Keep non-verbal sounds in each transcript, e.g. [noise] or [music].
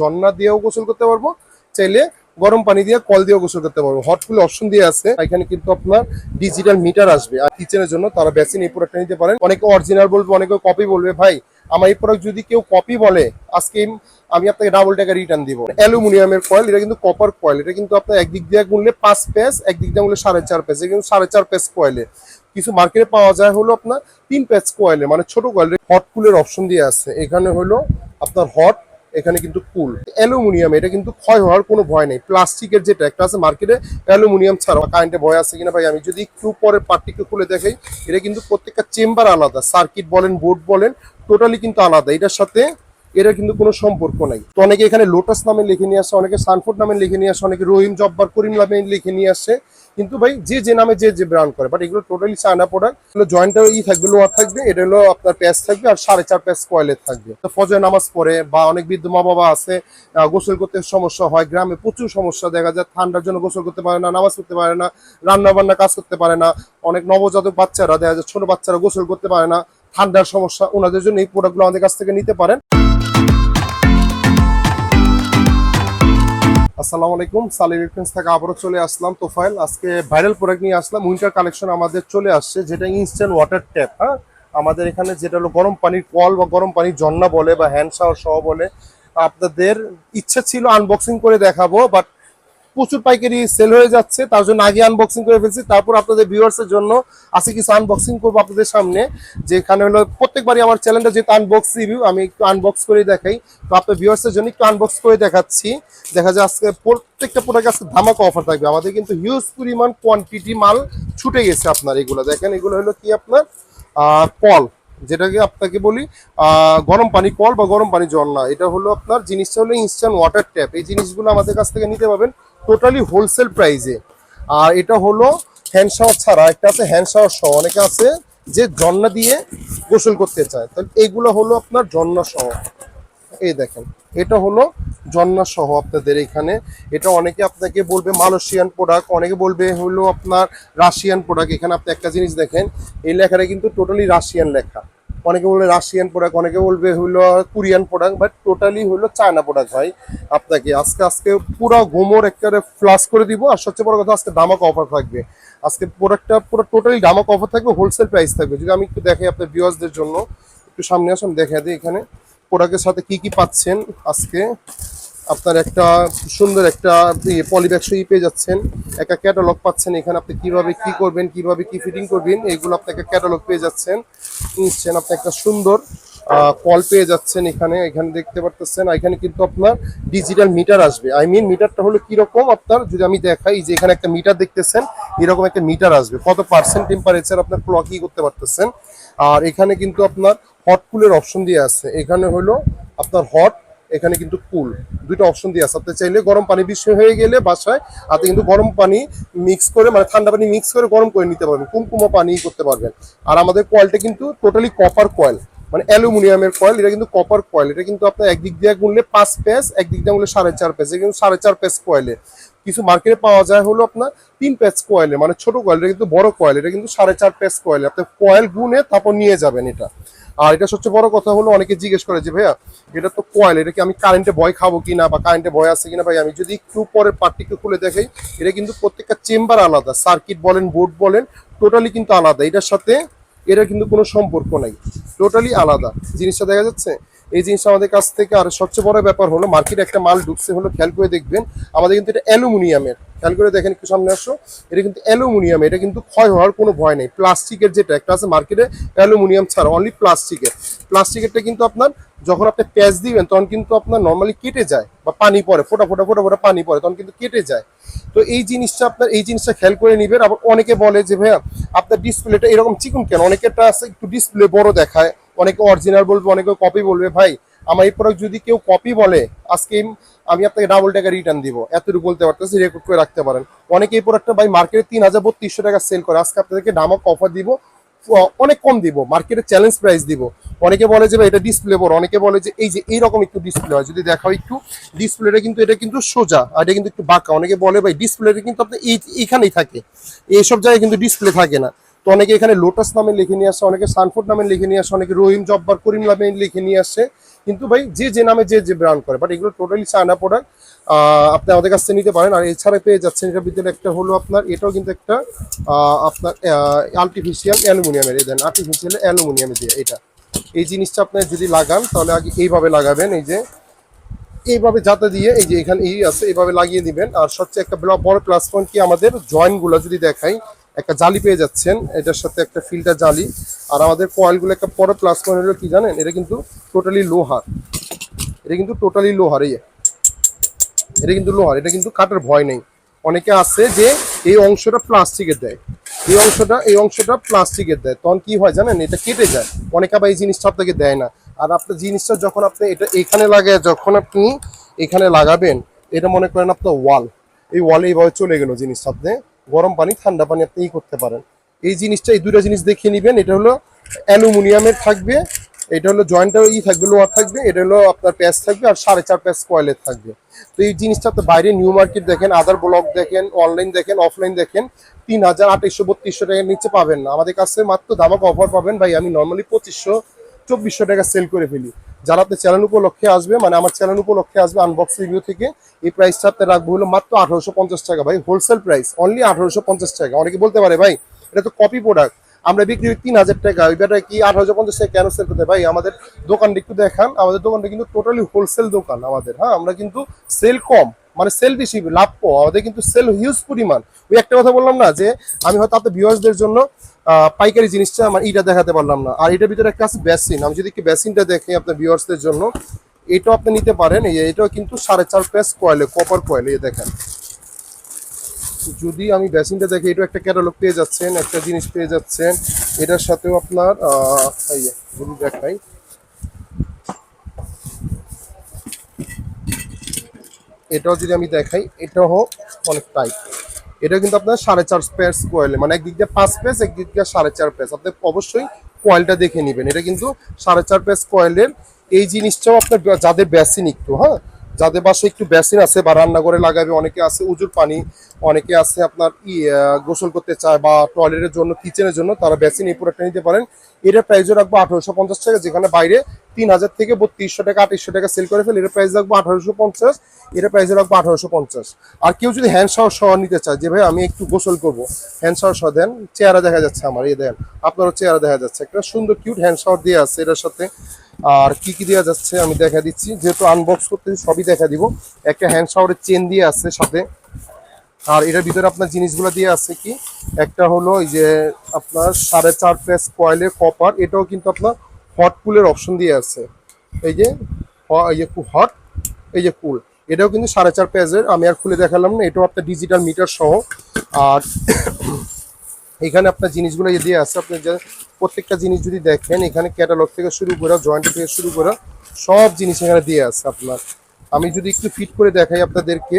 জন্না দিয়েও গোসল করতে পারব, চাইলে গরম পানি দিয়ে কল দিয়েও গোসল করতে পারব। হট ফুল অপশন দিয়ে আছে। এখানে কিন্তু আপনার ডিজিটাল মিটার আসবে। আর কিচেনের জন্য তারা বেসিন এই প্রোডাক্টটা নিতে পারেন। অনেকে অরিজিনাল বলবে, অনেকে কপি বলবে। ভাই, আমার এই প্রোডাক্ট যদি কেউ কপি বলে, আজকে আমি আপনাকে ডাবল টাকা রিটার্ন দিব। অ্যালুমিনিয়ামের কয়েল এটা কিন্তু কপার কয়েল এটা কিন্তু আপনার একদিক দিয়ে গুনলে পাঁচ পেস একদিক দিয়ে গুনলে সাড়ে চার পেস কিন্তু সাড়ে চার পেস কয়েলে কিছু মার্কেটে পাওয়া যায় হলো আপনার তিন পেজ কয়েলে মানে ছোট কয়েলে হট কুলের অপশন দিয়ে আছে। এখানে হলো আপনার হট এখানে কিন্তু কুল অ্যালুমিনিয়াম, এটা কিন্তু ক্ষয় হওয়ার কোনো ভয় নেই। প্লাস্টিকের যেটা একটা আছে মার্কেটে, অ্যালুমিনিয়াম ছাড়া কারেন্টে ভয় আছে কিনা ভাই, আমি যদি একটু পরে পার্টিকে খুলে দেখাই, এটা কিন্তু প্রত্যেকটা চেম্বার আলাদা। সার্কিট বলেন, বোর্ড বলেন টোটালি কিন্তু আলাদা। এটার সাথে এটা কিন্তু কোনো সম্পর্ক নাই। তো অনেকে এখানে লোটাস নামে লিখে নিয়ে আসে, অনেকে সানফোর্ড নামে লিখে নিয়ে আসে, অনেকে রহিম জব্বার করিম নামে লিখে নিয়ে আসে। কিন্তু ভাই, যে যে নামে যে যে ব্র্যান্ড করে বাট এগুলো টোটালি চায়না প্রোডাক্ট এগুলো জয়েন্টটা ই থাকবে লোয়ার থাকবে, এটা হলো আপনার প্যাচ থাকবে আর সাড়ে চার প্যাচ কয়েলের থাকবে। তো ফজর নামাজ পড়ে বা অনেক বৃদ্ধ মা বাবা আছে গোসল করতে সমস্যা হয়, গ্রামে প্রচুর সমস্যা দেখা যায়, ঠান্ডার জন্য গোসল করতে পারে না, নামাজ করতে পারে না রান্না বান্না কাজ করতে পারে না, অনেক নবজাতক বাচ্চারা দেখা যায়, ছোট বাচ্চারা গোসল করতে পারে না, ঠান্ডার সমস্যা ওনাদের জন্য এই প্রোডাক্টগুলো আমাদের কাছ থেকে নিতে পারেন। আসসালামু আলাইকুম সালি ইলেকট্রনিক্স থেকে আবারও চলে আসলাম তোফাইল আজকে ভাইরাল প্রোডাক্ট নিয়ে আসলাম। উইন্টার কালেকশন আমাদের চলে আসছে, যেটা ইনস্ট্যান্ট ওয়াটার ট্যাপ হ্যাঁ? আমাদের এখানে যেটা হলো গরম পানির কল বা গরম পানির জন্না বলে বা হ্যান্ড শাওয়ার সহ বলে। আপনাদের ইচ্ছা ছিল আনবক্সিং করে দেখাবো বাট প্রচুর পাইকারি সেল হয়ে যাচ্ছে। তার জন্য আগে আনবক্সিং করে ফেলছি। তারপর আপনাদের ভিউয়ার্সের জন্য আজকে কিছু আনবক্সিং করব আপনাদের সামনে। যেখানে হলো প্রত্যেকবারই আমার চ্যানেলটা যেহেতু আনবক্স রিভিউ আমি একটু আনবক্স করে দেখাই। তো আপনার ভিউয়ার্সের জন্য একটু আনবক্স করে দেখাচ্ছি। দেখা যায় আজকে প্রত্যেকটা প্রোডাক্ট আজকে ধামাকা অফার থাকবে। আমাদের কিন্তু হিউজ পরিমাণ কোয়ান্টিটি মাল ছুটে গেছে আপনার এগুলো। দেখেন এগুলো হলো কি আপনার? কল যেটাকে আপনাকে বলি গরম পানি কল বা গরম পানি জল না। এটা হলো আপনার জিনিসটা হলো ইনস্ট্যান্ট ওয়াটার ট্যাপ এই জিনিসগুলো আমাদের কাছ থেকে নিতে পাবেন টোটালি হোলসেল প্রাইসে আর এটা হলো হ্যান্ড শাওয়ার ছাড়া। একটা আছে হ্যান্ড শাওয়ার সহ। অনেকে আছে যে জন্না দিয়ে গোসল করতে চায়। তাহলে এইগুলো হলো আপনার জন্না সহ। এই দেখেন, এটা হলো জন্না সহ আপনাদের এখানে। এটা অনেকে আপনাকে বলবে মালয়েশিয়ান প্রোডাক্ট অনেকে বলবে হলো আপনার রাশিয়ান প্রোডাক্ট এখানে আপনি একটা জিনিস দেখেন, এই লেখাটা কিন্তু টোটালি রাশিয়ান লেখা। অনেকে বলবে রাশিয়ান প্রোডাক্ট অনেকে বলবে হলো কোরিয়ান প্রোডাক্ট বাট টোটালি হলো চায়না প্রোডাক্ট ভাই। আপনাকে আজকে আজকে পুরো গোমর একেবারে ফ্লাশ করে দিব। আর সবচেয়ে বড় কথা, আজকে দামাক অফার থাকবে। আজকে প্রোডাক্টটা পুরো টোটালি দামাক অফার থাকবে হোলসেল প্রাইস থাকবে। যদি আমি একটু দেখাই আপনার ভিউয়ার্সদের জন্য, একটু সামনে আসুন দেখা দিই এখানে। প্রোডাক্টের সাথে কি কি পাচ্ছেন আজকে? আপনার একটা সুন্দর একটা পলিব্যাগ সই পেয়ে যাচ্ছেন। একটা ক্যাটালগ পাচ্ছেন এখানে আপনি কীভাবে কি করবেন, কীভাবে কি ফিটিং করবেন, এগুলো আপনাকে ক্যাটালগ পেয়ে যাচ্ছেন। নিচ্ছেন আপনি একটা সুন্দর কল পেয়ে যাচ্ছেন এখানে এখানে দেখতে পারতেছেন। এখানে কিন্তু আপনার ডিজিটাল মিটার আসবে। আই মিন মিটারটা হলো কীরকম আপনার, যদি আমি দেখাই যে এখানে একটা মিটার দেখতেছেন, এরকম একটা মিটার আসবে। কত পার্সেন্ট টেম্পারেচার আপনার ক্লকই করতে পারতেছেন? আর এখানে কিন্তু আপনার হট কুলের অপশন দিয়ে আছে। এখানে হলো আপনার হট এখানে কিন্তু কুল দুইটা অপশন দিয়ে আছে। আপনি চাইলে গরম পানি বেশি হয়ে গেলে বাসায় আপনি কিন্তু গরম পানি মিক্স করে মানে ঠান্ডা পানি মিক্স করে গরম করে নিতে পারবেন। কুমকুমো পানি করতে পারবেন। আর আমাদের কয়েলটা কিন্তু টোটালি কপার কয়েল মানে অ্যালুমিনিয়ামের কয়েল এটা কিন্তু কপার কয়েল এটা কিন্তু আপনার একদিক দিয়ে গুনলে পাঁচ পেস একদিক দিয়ে গুনলে সাড়ে চার পেস কিন্তু সাড়ে চার পেস কয়েলে কিছু মার্কেটে পাওয়া যায় হলো আপনার তিন পেজ কয়েলে মানে ছোট কয়েল এটা কিন্তু বড় কয়েল এটা কিন্তু সাড়ে চার পেজ কয়েলে আপনি কয়েল গুনে তারপর নিয়ে যাবেন এটা। আর এটা সবচেয়ে বড় কথা হলো অনেকে জিজ্ঞেস করে যে, ভাইয়া, এটা তো কয়েল এটা কি আমি কারেন্টে ভয় খাব কিনা বা কারেন্টে ভয় আছে কিনা ভাই, আমি যদি একটু পরে পার্টিকে খুলে দেখাই, এটা কিন্তু প্রত্যেকটা চেম্বার আলাদা সার্কিট বলেন বোর্ড বলেন টোটালি কিন্তু আলাদা। এটার সাথে এটা কিন্তু কোনো সম্পর্ক নাই। টোটালি আলাদা। জিনিসটা দেখা যাচ্ছে এই জিনিসটা আমাদের কাছ থেকে আর সবচেয়ে বড় ব্যাপার হলো, মার্কেটে একটা মাল ঢুকছে হলো, খেয়াল করে দেখবেন, আমাদের কিন্তু এটা অ্যালুমিনিয়ামের। খেয়াল করে দেখেন একটু সামনে আসো, এটা কিন্তু অ্যালুমিনিয়াম, এটা কিন্তু ক্ষয় হওয়ার কোনো ভয় নেই। প্লাস্টিকের যেটা, একটা আছে মার্কেটে অ্যালুমিনিয়াম ছাড়া অনলি প্লাস্টিকের। প্লাস্টিকেরটা কিন্তু আপনার যখন আপনি প্যাচ দিবেন, তখন কিন্তু আপনার নর্মালি কেটে যায় বা পানি পড়ে, ফোটা ফোটা ফোটা ফোটা পানি পড়ে, তখন কিন্তু কেটে যায়। তো এই জিনিসটা আপনার, এই জিনিসটা খেয়াল করে নিবেন। আবার অনেকে বলে যে, ভাইয়া, আপনার ডিসপ্লেটা এরকম চিকুন কেন? অনেকেরটা আছে একটু ডিসপ্লে বড় দেখায়। অনেকে অরিজিনাল বলবে, অনেকে কপি বলবে। ভাই, আমার এই প্রোডাক্ট যদি কেউ কপি বলে, আজকে আমি আপনাকে ডাবল টাকা রিটার্ন দিব। এতটুকু বলতে পারতেছি রেকর্ড করে রাখতে পারেন। অনেকে এই প্রোডাক্টটা ভাই মার্কেটে তিন হাজার বত্রিশশো টাকা সেল করে। আজকে আপনাদেরকে ডামক অফার দিব অনেক কম দিব। মার্কেটে চ্যালেঞ্জ প্রাইস দিব। অনেকে বলে যে, ভাই, এটা ডিসপ্লে বড়। অনেকে বলে যে, এই যে, এইরকম একটু ডিসপ্লে হয়। যদি দেখাও একটু ডিসপ্লেটা কিন্তু, এটা কিন্তু সোজা আর এটা কিন্তু একটু বাঁকা। অনেকে বলে, ভাই ডিসপ্লেটা কিন্তু আপনার এই, এইখানেই থাকে। এইসব জায়গায় কিন্তু ডিসপ্লে থাকে না। তো অনেকে এখানে লোটাস নামে লিখে নিয়ে আসে, অনেকে সানফোর্ড নামে লিখে নিয়ে আসে, অনেকে রহিম জব্বার করিম নামে লিখে নিয়ে আসছে কিন্তু ভাই, যে যে নামে যে যে ব্র্যান্ড করে বাট এগুলো টোটালি চায়না প্রোডাক্ট আপনি আমাদের কাছ থেকে নিতে পারেন, আর এছাড়া পেয়ে যাচ্ছেন এটার ভিতরে একটা হলো আপনার, এটাও কিন্তু একটা আপনার আর্টিফিশিয়াল অ্যালুমিনিয়ামের দেন আর্টিফিশিয়াল অ্যালুমিনিয়ামের দিয়ে এটা। এই জিনিসটা আপনি যদি লাগান, তাহলে আগে এইভাবে লাগাবেন, এই যে, এইভাবে যাতে দিয়ে, এই যে এখানে এই আছে, এইভাবে লাগিয়ে দিবেন। আর সবচেয়ে একটা বড়- প্লাস পয়েন্ট কি আমাদের জয়েন্টগুলো যদি দেখাই একটা জালি পেয়ে যাচ্ছেন, এটার সাথে একটা ফিল্টার জালি। আর আমাদের কয়েলগুলো একটা বড় প্লাস পয়েন্ট হলো কি জানেন? এটা কিন্তু টোটালি লোহার। এটা কিন্তু টোটালি লোহার, এই এটা কিন্তু লোহার, এটা কিন্তু কাটার ভয় নেই। অনেকে আছে যে এই অংশটা প্লাস্টিকের দেয়। এই অংশটা এই অংশটা প্লাস্টিকের দেয়। তখন কি হয় জানেন? এটা কেটে যায়। অনেকে আবার এই জিনিসটা আপনাকে দেয় না। আর আপনার জিনিসটা যখন আপনি এটা এখানে লাগায়, যখন আপনি এখানে লাগাবেন, এটা মনে করেন আপনার ওয়াল এই ওয়ালে এইভাবে চলে গেল জিনিসটা আপনি। গরম পানি, ঠান্ডা পানি আপনি করতে পারেন। এই জিনিসটা, এই দুটো জিনিস দেখিয়ে নেবেন। এটা হলো অ্যালুমিনিয়ামের থাকবে, এটা হলো জয়েন্টটা ই থাকবে লোহার থাকবে, এটা হলো আপনার প্যাচ থাকবে আর সাড়ে চার প্যাচ কয়েলের থাকবে। তো এই জিনিসটা আপনি বাইরে নিউ মার্কেট দেখেন আদার ব্লক দেখেন অনলাইন দেখেন অফলাইন দেখেন, তিন হাজার আঠাইশশো বত্রিশশো টাকার নিচে পাবেন না। আমাদের কাছে মাত্র দামাক অফার পাবেন ভাই, আমি নর্মালি পঁচিশশো, চব্বিশশো টাকা সেল করে ফেলি। যারা আপনি চ্যানেল উপলক্ষে আসবে মানে আমার চ্যানেল উপলক্ষে আসবে আনবক্স রিভিউ থেকে, এই প্রাইসটা আপনি রাখব হলো মাত্র আঠারোশো পঞ্চাশ টাকা। ভাই হোলসেল প্রাইস অনলি আঠারোশো পঞ্চাশ টাকা। অনেকে বলতে পারে, ভাই, এটা তো কপি প্রোডাক্ট আমরা বিক্রি করি তিন হাজার টাকা ওই ব্যাটা কি আঠারোশো পঞ্চাশ টাকা কেন সেল করতে ভাই, আমাদের দোকানটা একটু দেখান, আমাদের দোকানটা কিন্তু টোটালি হোলসেল দোকান আমাদের হ্যাঁ? আমরা কিন্তু সেল কম। মানে সেল বেশি লাভ আমাদের কিন্তু সেল হিউজ পরিমাণ। ওই একটা কথা বললাম না যে, আমি হয়তো আপনার ভিউয়ার্সদের জন্য পাইকারি জিনিসটা আমার ইটা দেখাতে পারলাম না। আর এটার ভিতরে একটা আছে বেসিন আমি যদি বেসিনটা দেখি আপনার ভিউয়ার্সদের জন্য, এটাও আপনি নিতে পারেন। এটাও কিন্তু সাড়ে চার পেস কয়েলে কপার কয়েল দেখেন। যদি আমি বেসিনটা দেখি এটা একটা ক্যাটালগ পেয়ে যাচ্ছেন, একটা জিনিস পেয়ে যাচ্ছেন। এটার সাথেও আপনার দেখাই। এটাও যদি আমি দেখাই, এটাও অনেক টাইট এটা কিন্তু আপনার সাড়ে চার স্পেস কোয়েলে মানে একদিক দিয়ে পাঁচ পেস একদিক দিয়ে সাড়ে চার পেস আপনি অবশ্যই কয়েলটা দেখে নেবেন। এটা কিন্তু সাড়ে চার পেস কয়েলের এই জিনিসটাও আপনার যাদের বেসিন একটু হ্যাঁ? যাদের বাসায় একটু বেসিন আছে বা রান্নাঘরে লাগাবে, অনেকে আছে উজুর পানি, অনেকে আছে আপনার ই গোসল করতে চায় বা টয়লেটের জন্য কিচেনের জন্য, তারা বেসিন এই প্রোডাক্টটা নিতে পারেন। এটা প্রাইসও রাখব আঠারোশো পঞ্চাশ টাকা, যেখানে বাইরে তিন হাজার থেকে বত্রিশশো টাকা, আঠাশশো টাকা সেল করে ফেলে। এটা প্রাইস রাখব আঠারোশো পঞ্চাশ এটা প্রাইস রাখব আঠারোশো পঞ্চাশ। আর কেউ যদি হ্যান্ড শাওয়ার সহ নিতে চায়, যে ভাই আমি একটু গোসল করব হ্যান্ড শাওয়ার সহ দেন, চেহারা দেখা যাচ্ছে আমার, এই দেন, আপনারও চেহারা দেখা যাচ্ছে। একটা সুন্দর কিউট হ্যান্ড শাওয়ার দিয়ে আছে এটার সাথে। আর কি কি দেওয়া যাচ্ছে আমি দেখা দিচ্ছি, যেহেতু আনবক্স করতে সবই দেখা দিব। একটা হ্যান্ড শাওয়ারের চেন দিয়ে আছে সাথে। আর এটার ভিতরে আপনার জিনিসগুলো দিয়ে আছে কি? একটা হলো এই যে আপনার সাড়ে চার পেস কয়েলের কপার এটাও কিন্তু আপনার হট কুলের অপশন দিয়ে আছে। এই যে এই যে হট এই যে কুল এটাও কিন্তু সাড়ে চার পেজের আমি আর খুলে দেখালাম না, এটাও আপনার ডিজিটাল মিটার সহ। আর এখানে আপনার জিনিসগুলো দিয়ে আছে, আপনি যে প্রত্যেকটা জিনিস যদি দেখেন, এখানে ক্যাটালগ থেকে শুরু করে জয়েন্ট থেকে শুরু করে, সব জিনিস এখানে দিয়ে আছে আপনার। আমি যদি একটু ফিট করে দেখাই আপনাদেরকে,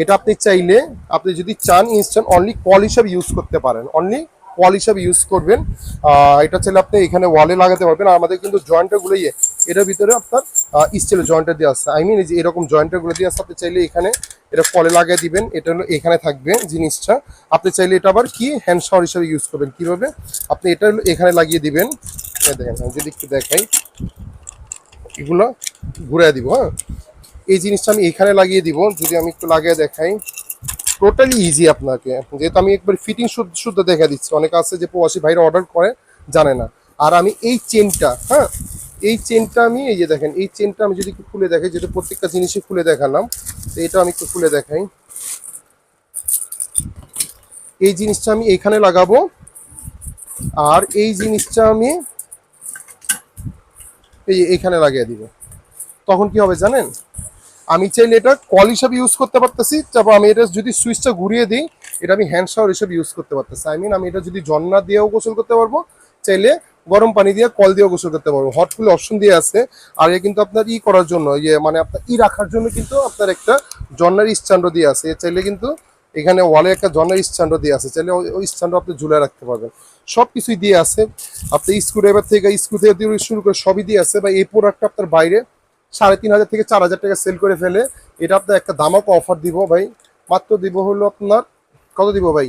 এটা আপনি চাইলে, আপনি যদি চান ইনস্ট্যান্ট অনলি কল হিসাবে ইউজ করতে পারেন। অনলি কল হিসাবে ইউজ করবেন। এটা চাইলে আপনি এখানে ওয়ালে লাগাতে পারবেন। আর আমাদের কিন্তু জয়েন্টারগুলো ইয়ে এটার ভিতরে আপনার স্টিলের জয়েন্টার দিয়ে আছে। আই মিন এই যে এরকম জয়েন্টারগুলো দিয়ে আছে, আপনি চাইলে এখানে এটা কলে লাগিয়ে দিবেন। এটা হলো এখানে থাকবে জিনিসটা। আপনি চাইলে এটা আবার কি হ্যান্ড শাওয়ার হিসাবে ইউজ করবেন। কীভাবে? আপনি এটা এখানে লাগিয়ে দিবেন। দেখেন, আমি যদি একটু দেখাই। এগুলো ঘুরে দিব হ্যাঁ? এই জিনিসটা আমি এখানে লাগিয়ে দিব। যদি আমি একটু লাগিয়ে দেখাই। টোটালি ইজি আপনাকে। যেহেতু আমি একবার ফিটিং শুদ্ধ দেখা দিচ্ছি। অনেকে আছে যে প্রবাসী ভাইরা অর্ডার করে, জানে না। আর আমি এই চেনটা হ্যাঁ? এই চেনটা আমি, এই যে দেখেন, এই চেনটা আমি যদি খুলে দেখাই যেটা প্রত্যেকটা জিনিসই খুলে দেখালাম, তো এটা আমি একটু খুলে দেখাই। এই জিনিসটা আমি এখানে লাগাবো। আর এই জিনিসটা আমি এই এখানে লাগিয়ে দিব। তখন কি হবে জানেন? আমি চাইলে এটা কল হিসাবে ইউজ করতে পারতেছি। তারপর আমি এটা যদি সুইচটা ঘুরিয়ে দিই, এটা আমি হ্যান্ড শাওয়ার হিসেবে ইউজ করতে পারতেছি। আই মিন আমি এটা যদি জন্না দিয়েও গোসল করতে পারব, চাইলে গরম পানি দিয়ে কল দিয়েও গোসল করতে পারব। হট ফুল অপশন দিয়ে আছে। আর এ কিন্তু আপনার ই করার জন্য ইয়ে মানে আপনার ই রাখার জন্য কিন্তু আপনার একটা জন্নার স্ট্যান্ড দিয়ে আছে। চাইলে কিন্তু এখানে ওয়ালে একটা জন্নার স্ট্যান্ড দিয়ে আছে। চাইলে ওই- স্ট্যান্ড আপনি ঝুলে রাখতে পারবেন। সব কিছুই দিয়ে আছে। আপনি স্ক্রু ড্রাইভার থেকে স্ক্রু থেকে শুরু করে সবই দিয়ে আছে। বা এই প্রোডাক্টটা আপনার বাইরে সাড়ে তিন হাজার থেকে চার হাজার টাকা সেল করে ফেলে। এটা আপনার একটা দামক অফার দিব ভাই। মাত্র দিব হলো আপনার, কত দিব ভাই?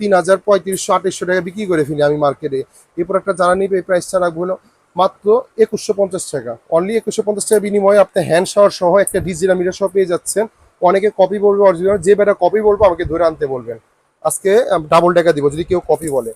তিন হাজার পঁয়ত্রিশশো আঠাশশো টাকা বিক্রি করে ফেলি আমি মার্কেটে এই প্রোডাক্টটা যারা নিবে, এই প্রাইসটা রাখব হলো মাত্র একুশশো পঞ্চাশ টাকা। অনলি একুশশো পঞ্চাশ টাকা বিনিময়ে আপনি হ্যান্ড শাওয়ার সহ একটা ডিজিটাল মিটার সহ পেয়ে যাচ্ছেন। অনেকে কপি বলবে অরিজিনাল যে বেটা কপি বলব আমাকে ধরে আনতে বলবেন। আজকে ডাবল টাকা দিব, যদি কেউ কপি বলে।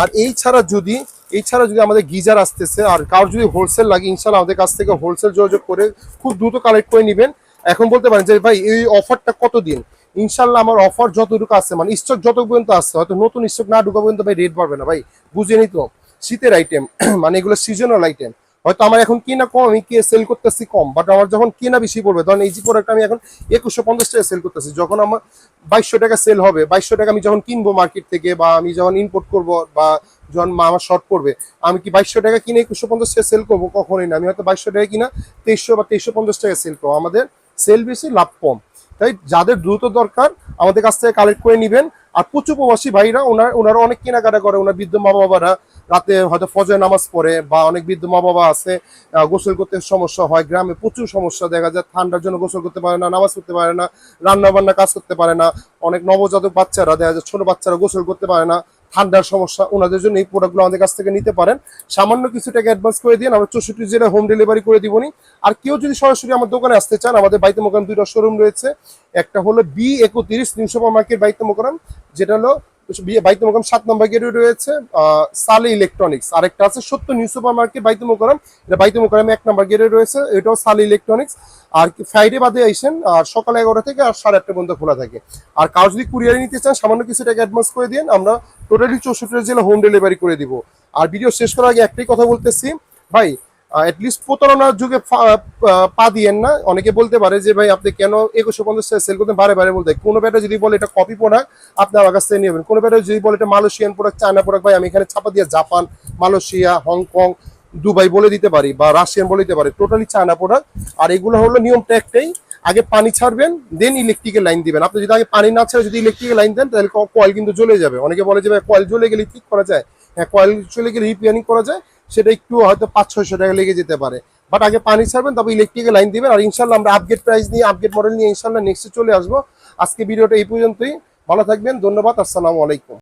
আর এই ছাড়া যদি এই ছাড়া যদি আমাদের গিজার আসতেছে, আর কারোর যদি হোলসেল লাগে ইনশাল্লাহ আমাদের কাছ থেকে হোলসেল যোগাযোগ করে খুব দ্রুত কালেক্ট করে নেবেন। এখন বলতে পারেন যে, ভাই, এই অফারটা কতদিন? ইনশাল্লাহ আমার অফার যতটুকু আছে মানে স্টক যত পর্যন্ত আসছে হয়তো নতুন স্টক না ঢুকা পর্যন্ত ভাই রেট বাড়বে না। ভাই, বুঝে নি তো শীতের আইটেম [clears throat] মানে এগুলো সিজনাল আইটেম হয়তো আমার এখন কিনা কম, আমি কে সেল করতেছি কম বাট আমার যখন কিনা বেশি পড়বে, ধরেন এই যে প্রোডাক্ট আমি এখন একুশশো পঞ্চাশ টাকা সেল করতেছি, যখন আমার বাইশশো টাকা সেল হবে, বাইশশো টাকা আমি যখন কিনবো মার্কেট থেকে, বা আমি যখন ইম্পোর্ট করব, বা যখন মা আমার শর্ট পড়বে আমি কি বাইশশো টাকা কিনে একুশশো পঞ্চাশ টাকা সেল করব? কখনোই না। আমি হয়তো বাইশশো টাকা কিনা তেইশশো বা তেইশশো পঞ্চাশ টাকা সেল করব। আমাদের সেল বেশি, লাভ কম। তাই যাদের দ্রুত দরকার, আমাদের কাছ থেকে কালেক্ট করে নেবেন। আর প্রচুর প্রবাসী ভাইরা, ওনার ওনারা অনেক কেনাকাটা করে। ওনার বৃদ্ধ মা বাবারা রাতে হয়তো ফজর নামাজ পড়ে বা অনেক বৃদ্ধ মা বাবা আছে গোসল করতে সমস্যা হয়। গ্রামে প্রচুর সমস্যা দেখা যায়। ঠান্ডার জন্য গোসল করতে পারে না, নামাজ পড়তে পারে না রান্না বান্না কাজ করতে পারে না। অনেক নবজাতক বাচ্চারা দেখা যায়, ছোট বাচ্চারা গোসল করতে পারে না। ঠান্ডার সমস্যা ওনাদের জন্য এই প্রোডাক্টগুলো আমাদের কাছ থেকে নিতে পারেন। সামান্য কিছু টাকা অ্যাডভান্স করে দিন আমরা চৌষট্টি জেলায় হোম ডেলিভারি করে দিবনি। আর কেউ যদি সরাসরি আমার দোকানে আসতে চান, আমাদের বাইতে মোকাম দুইটা শোরুম রয়েছে। একটা হলো বি একত্রিশ নিউ সুপার মার্কেট বাইতে মোকান যেটা হলো বাইতে মোকাম সাত নম্বর গেটে রয়েছে সালে ইলেকট্রনিক্স। আরেকটা আছে সত্য নিউ সুপার মার্কেট বাইতে মোকাম এটা বাইতে মোকাম এক নম্বর গেটে রয়েছে, এটাও সালে ইলেকট্রনিক্স। আর ফ্রাইডে বাদে আইসেন, আর সকাল এগারোটা থেকে আর সাড়ে আটটা পর্যন্ত খোলা থাকে। আর কাউ যদি কুরিয়ারে নিতে চান, সামান্য কিছু টাকা অ্যাডভান্স করে দিন আমরা টোটালি চৌষট্টি জেলা হোম ডেলিভারি করে দিব। আর ভিডিও শেষ করার আগে একটাই কথা বলতেছি, ভাই অ্যাটলিস্ট প্রতারণার যুগে পা দিয়েন না। অনেকে বলতে পারে যে, ভাই, আপনি কেন একুশশো পঞ্চাশ সেল করতেন বারে বারে বলতে কোনো ব্যাটা যদি বলে এটা কপি প্রোডাক্ট আপনি আমার কাছ থেকে নেবেন। কোনো ব্যাটা যদি বলে এটা মালয়েশিয়ান প্রোডাক্ট চায়না প্রোডাক্ট ভাই, আমি এখানে ছাপা দিয়ে জাপান মালয়েশিয়া হংকং দুবাই বলে দিতে পারি বা রাশিয়ান বলে দিতে পারি। টোটালি চায়না প্রোডাক্ট আর এগুলো হলো নিয়মটা একটাই আগে পানি ছাড়বেন দেন ইলেকট্রিকের লাইন দিবেন। আপনি যদি আগে পানি না ছাড়ে, যদি ইলেকট্রিকের লাইন দেন, তাহলে কয়েল কিন্তু জ্বলে যাবে। অনেকে বলে যে, ভাই কয়েল জ্বলে গেলে ঠিক করা যায়? হ্যাঁ কয়েল চলে গেলে রিপেয়ারিং করা যায়। সেটা একটু হয়তো পাঁচ, ছয়শো টাকা লেগে যেতে পারে। বাট আগে পানি ছাড়বেন তবে ইলেকট্রিকের লাইন দিবেন, আর ইনশাল্লাহ আমরা আপগ্রেড প্রাইস নিয়ে আপগ্রেড মডেল নিয়ে ইনশাল্লাহ নেক্সটে চলে আসব। আজকে ভিডিওটা এই পর্যন্তই। ভালো থাকবেন, ধন্যবাদ, আসসালামু আলাইকুম।